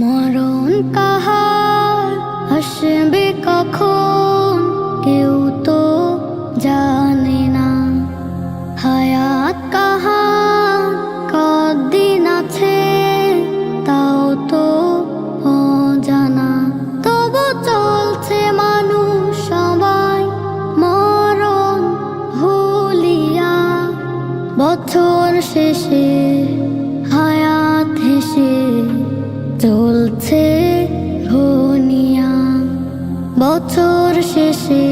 মরণ কাহার আসবে কখন? বছর শেষে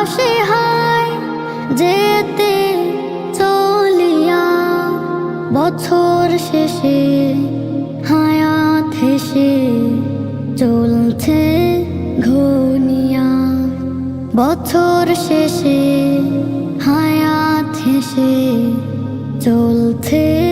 ডাক আসে হায় যেতে চলিয়া বছর শেষে হায়াত হেসে চলছে ঘনিয়া। বছর শেষে হায়াত হেসে চলছে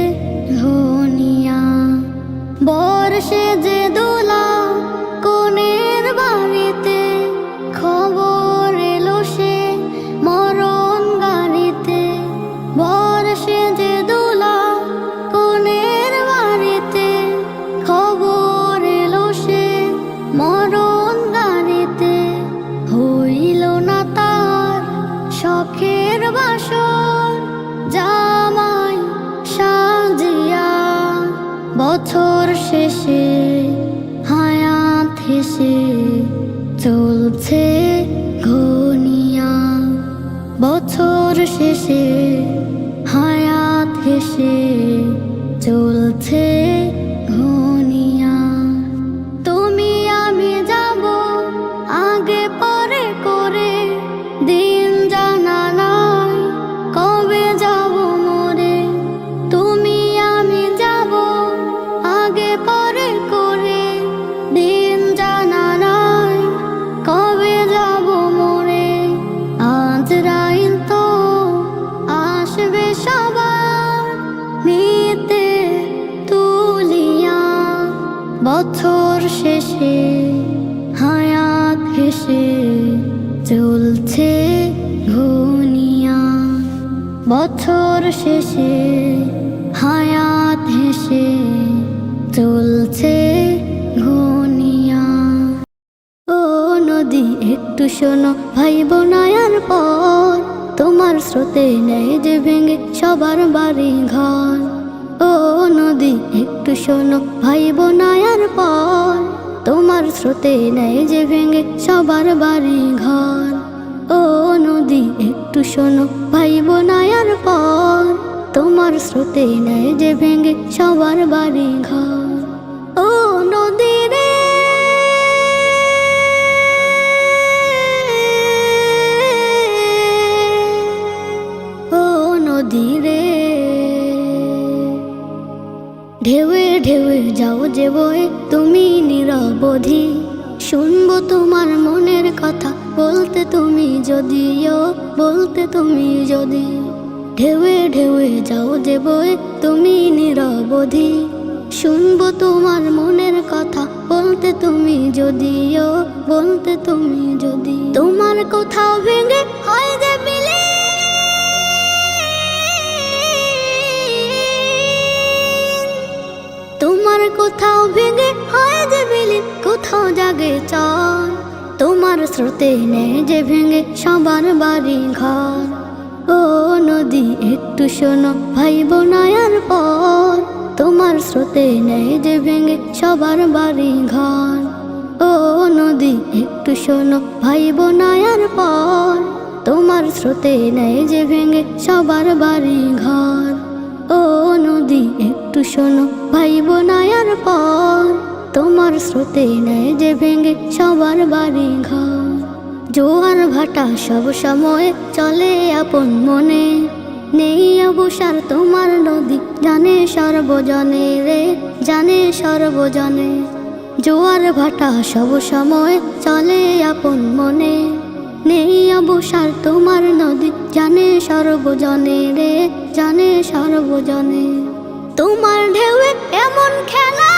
বছর শেষে হায়াত হেসে চলছে বছর শেষে হায়াত হেসে চলছে ঘনিয়া বছর শেষে হায়াত হেসে চলছে ঘনিয়া ও নদী, একটু শোনো ভাই বোনায়ার পর তোমার স্রোতে নেই যে ভেঙে সবার বাড়ি ঘর একটু শোনো ভাই বোনায়ার পর তোমার স্রোতে নেই যে ভেঙে সবার বাড়ি ঘর ও নদী, একটু শোনো ভাই বোনায়ার পর তোমার স্রোতে নেই যে ভেঙে সবার বাড়ি ঘর ও নদী রে ঢেউয়ে ঢেউয়ে যাও যে বয়ে তুমি নিরবধি। শুনব তোমার মনের কথা, বলতে তুমি যদিও, বলতে তুমি যদি। ঢেউয়ে ঢেউয়ে যাও যে বয়ে তুমি নিরবধি। শুনব তোমার মনের কথা, বলতে তুমি যদিও, বলতে তুমি যদি। তোমার কোথাও ভেঙে হয় কোথাও ভেঙে হয় যে বিলীন, কোথাও জাগে চর তোমার স্রোতে নেই যে ভেঙে সবার বাড়ি ঘর ও নদী, একটু শোনো ভাই বোনায়ার পর তোমার স্রোতে নেই যে ভেঙে সবার বাড়ি ঘর ও নদী, একটু শোনো ভাই বোনায়ার পর তোমার স্রোতে নেই যে ভেঙে সবার বাড়ি ঘর ও নদী, একটু শোনো ভাই বোনায়ার পর। তোমার স্রোতে নেই যে ভেঙে সবার বাড়ি ঘর জোয়ার ভাটা সব সময় চলে আপন মনে। নেই অবসার তোমার নদী, জানে সর্বজনে রে, জানে সর্বজনে। জোয়ার ভাটা সব সময় চলে আপন মনে। নেই অবসার তোমার নদী। জানে সর্বজনে রে, জানে সর্বজনে। তোমার ঢেউয়ে এমন খেলা।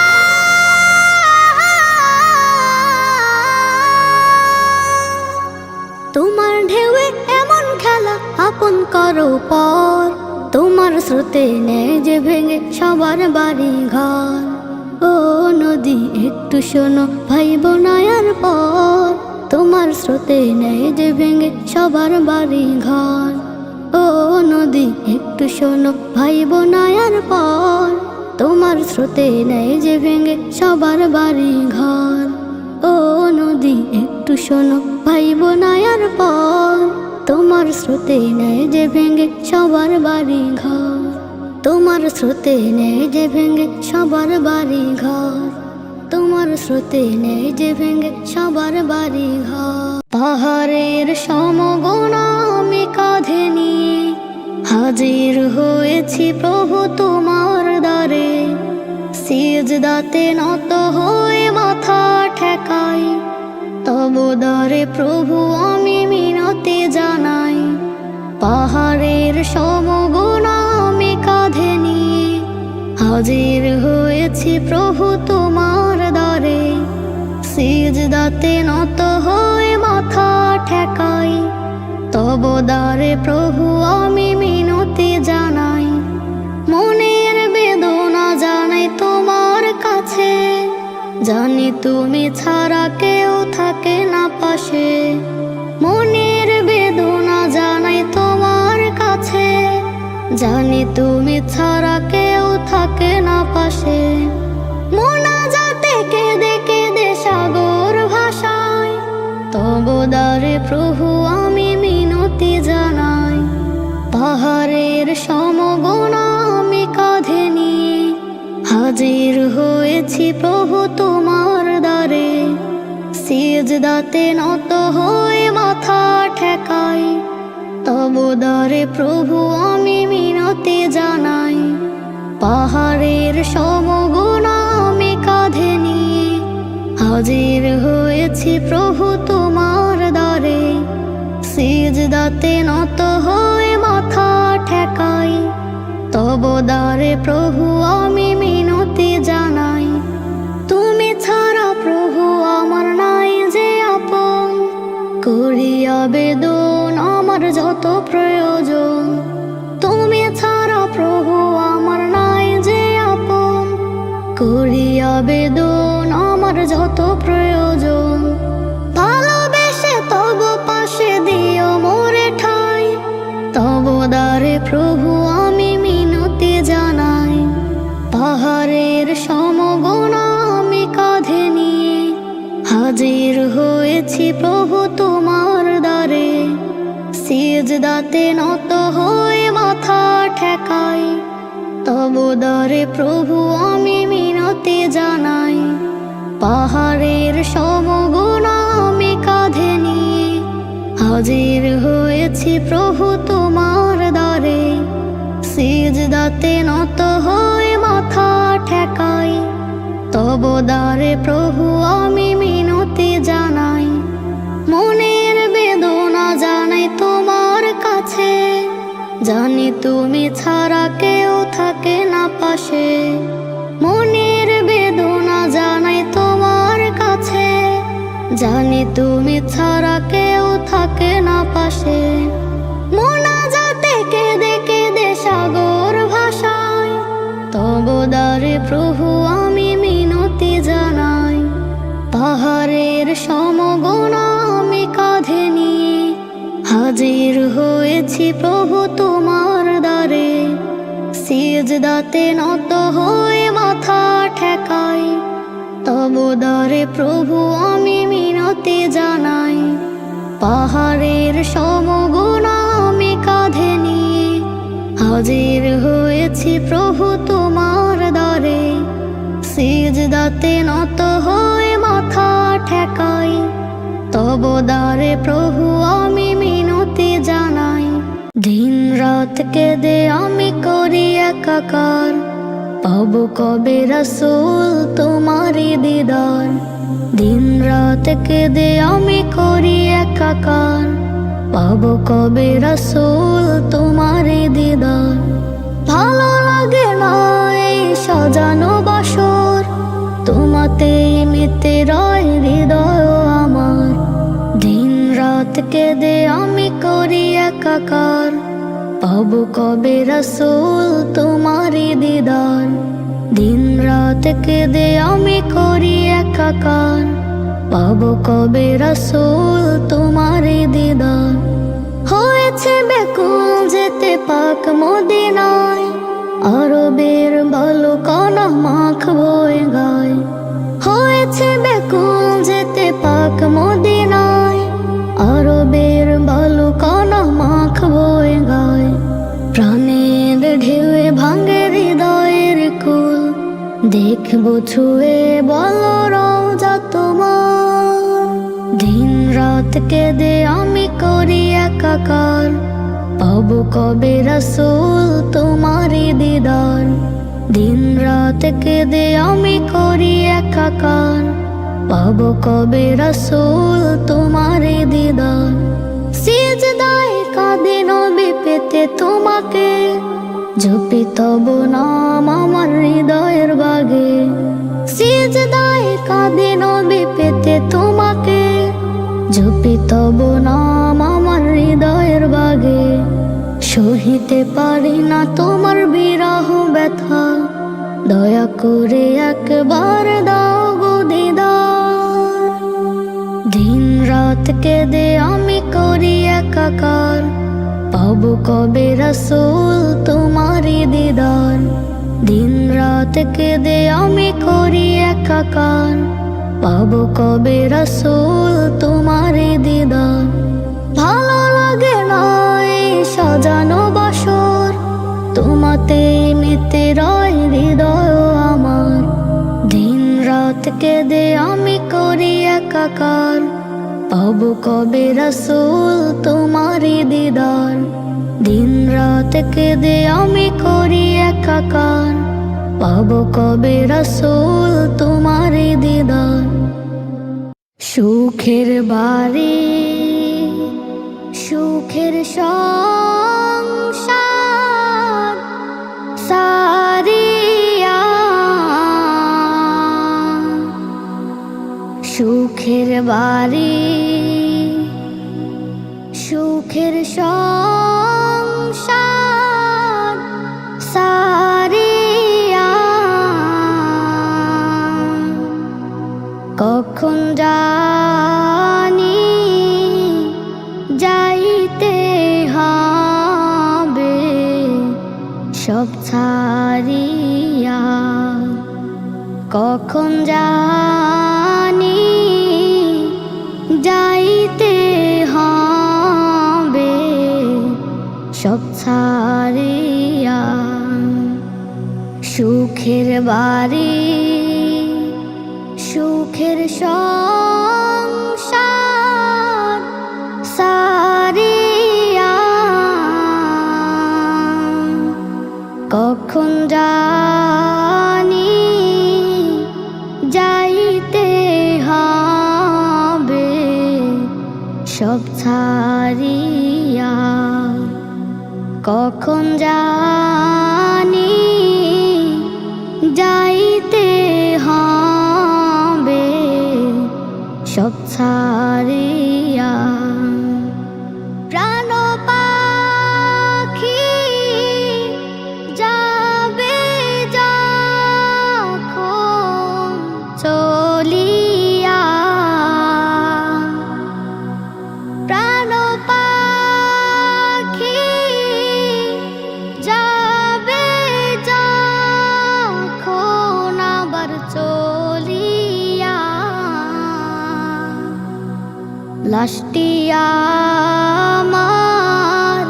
তোমার ঢেউয়ে এমন খেলা আপন করো পর। তোমার স্রোতে নেয় যে ভেঙে সবার বাড়ি ঘর ও নদী, একটু শোনো ভাই বোনায়ার পর। তোমার স্রোতে নেয় যে ভেঙে সবার বাড়ি ঘর ও নদী, একটু শোনো ভাই বোনায়ার পর। তোমার স্রোতে নেয় যে ভেঙে সবার বাড়ি ঘর ও নদী, একটু শোনো ভাই বোনায়ার পর। তোমার স্রোতে নেয় যে ভেঙে সবার বাড়ি ঘর তোমার স্রোতে নেয় যে ভেঙে সবার বাড়ি ঘর স্রোতে নেয় যে ভেঙে সবার বাড়ি ঘর পাহাড়ের সমগুণ আমি কাঁধে নিয়ে হাজির হয়েছি প্রভু তোমার দ্বারে। সিজ নত হয়ে মাথা ঠেকাই, তব দ্বারে প্রভু আমি মিনতি জানাই। পাহাড়ের সমগুণ হাজির হয়েছি প্রভু তোমার দ্বারে। সিজ দাতে নত হয়ে মাথা ঠেকাই। তব দ্বারে প্রভু আমি মিনতি জানাই। মনের বেদনা জানাই তোমার কাছে। জানি তুমি ছাড়া কেউ থাকে না পাশে। মনের বেদনা জানাই তোমার কাছে। জানি তুমি ছাড়া কেউ থাকে না পাশে। মোনা যাতে কেঁদে কেঁদে সাগর ভাষায় তব দ্বারে প্রভু, আমি মিনতি জানাই। পাহাড়ের সমগুণ আমি কাঁধে নিয়ে। হাজির হয়েছি প্রভু তোমার দ্বারে। সিজ দাতে নত হয়ে মাথা ঠেকাই। তব প্রভু, আমি মিনতি জানাই। পাহাড়ের সমগুণ আমি কাঁধে নিয়ে হাজির হয়েছি প্রভু তোমার দ্বারে। সিজ দাতে নত হয়ে মাথা ঠেকাই, তব দ্বারে প্রভু আমি মিনতি জানাই। তুমি ছাড়া প্রভু আমার নাই যে আপন, করিয়া বেদন আমার যত প্রয়োজন। তুমি ছাড়া প্রভু করি আবেদন, আমার যত প্রয়োজন। ভালোবেসে তব পাশে দিও মোরে ঠাই। তব দ্বারে প্রভু, আমি মিনতি জানাই। পাহাড়ের সমগুণ আমি কাঁধে নিয়ে। হাজির হয়েছি প্রভু তোমার দ্বারে। সিজ দাতে নত হয়ে মাথা ঠেকাই। তব দ্বারে প্রভু, আমি মিনতি জানাই, পাহাড়ের সমগুণ আমি কাঁধে নিয়ে হাজির হয়েছি প্রভু তোমার দ্বারে। সিজ দাতে নত হয়ে মাথা ঠেকাই, তব দ্বারে প্রভু আমি মিনতি জানাই। মনের বেদনা জানাই তোমার কাছে, জানি তুমি ছাড়া কেউ থাকে না পাশে। মনের বেদনা জানাই তোমার কাছে। জানি তুমি ছাড়া কেউ থাকে না পাশে। মোনা যাতে কেঁদে কেঁদে সাগর ভাষায় তব দ্বারে প্রভু আমি মিনতি জানাই। পাহাড়ের সমগুণ আমি কাঁধে নিয়ে, হাজির হয়েছি প্রভু তোমার দ্বারে। সিজ দাতে নত হয়ে মাথা ঠেকাই, তব দ্বারে প্রভু আমি মিনতি জানাই। পাহাড়ের সমগুণ আমি কাঁধে নিয়ে, হাজির হয়েছি প্রভু তোমার দ্বারে সিজ দাতে নত হয়ে মাথা ঠেকাই, তব দ্বারে প্রভু আমি মিনতি জানাই। দিন রাত কেঁদে আমি করি একাকার পাব কবে রসুল তোমারি দিদার? দিন রাত কেঁদে আমি করি একাকার। পাবো কবে রসুল তোমার দিদার? ভালো লাগে না এই সাজানো বাসর। তোমাতেই মিতে রয় হৃদয় আমার। দিন রাত কেঁদে আমি করি একাকার। পাবো কবে রসুল তোমারি দিদার? দিন রাত কেঁদে আমি করি একাকার। পাবো কবে রসুল তোমার দিদার? হয়েছে বেকুল যেতে পাক মদিনায়। আরবের ছুঁয়ে বলো রওজা তোমার। দিন রাত কেঁদে আমি করি একাকার। পাবো কবে রসুল তোমারই দিদার। দিন রাত কেঁদে আমি করি একাকার। পাবো কবে রসুল তোমারই দিদার। সিজদায় কাঁদে নবী পেতে তোমাকে। জপি তব নাম আমার হৃদয়ের বাগে। সিজদায় কাঁদে নবী পেতে তোমাকে। জপি তব নাম আমার হৃদয়ের বাগে। সহিতে পারি না তোমার বিরহ ব্যথা। দয়া করে একবার দাও গো দিদার। দিন রাত কেঁদে আমি করি একাকার। পাবো কবে রসুল তোমারই দিদার? দিন রাত কেঁদে আমি করি একাকার। পাবো কবে রসুল তোমারই দিদার? ভালো লাগে না এই সাজানো বাসর। তোমাতে মিতে রয় হৃদয় আমার। দিন রাত কেঁদে আমি করি একাকার। পাবো কবে রসুল তোমারি দিদার? দিন রাত কেঁদে আমি করি একাকার। পাবো কবে রসুল তোমারি দিদার? সুখের বাড়ি, সুখের সংসার সুখের বাড়ি সুখের সংসার সারিয়া। কখন জানি যাইতে হবে সব ছাড়িয়া। কখন যাইতে হবে সব ছাড়িয়া সুখের বাড়ি সুখের সংসার সারিয়া কখন কখন জানি যাইতে হবে সব ছাড়িয়া লাশটি আমার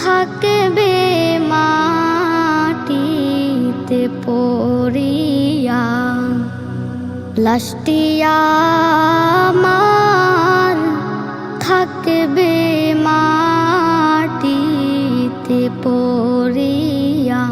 থাকবে মাটিতে পড়িয়া। আমার থাকবে মাটিতে পড়িয়া।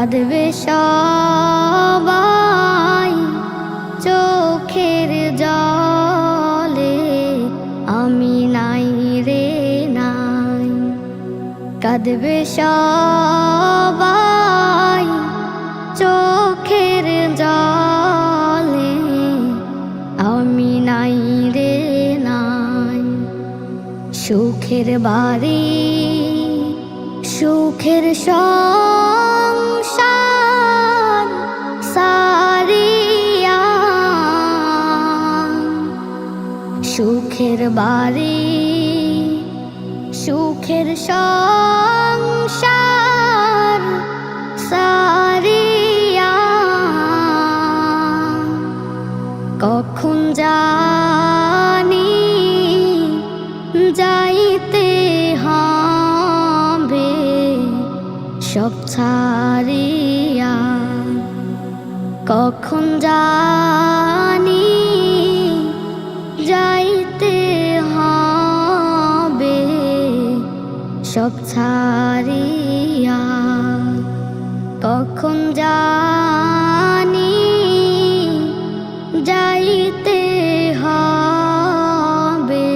কাঁদবে সবাই চোখের জলে আমি নাই রে নাই। কাঁদবে সবাই চোখের জলে আমি নাই রে নাই। সুখের বাড়ি, সুখের সংসার সুখের বাড়ি সুখের সংসার সারিয়া। কখন জানি যাইতে হবে সব ছাড়িয়া। কখন জানি সব ছাড়িয়া কখন জানি যাইতে হবে।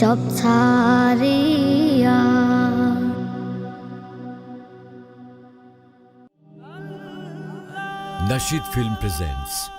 সব ছাড়িয়া Nashid Film presents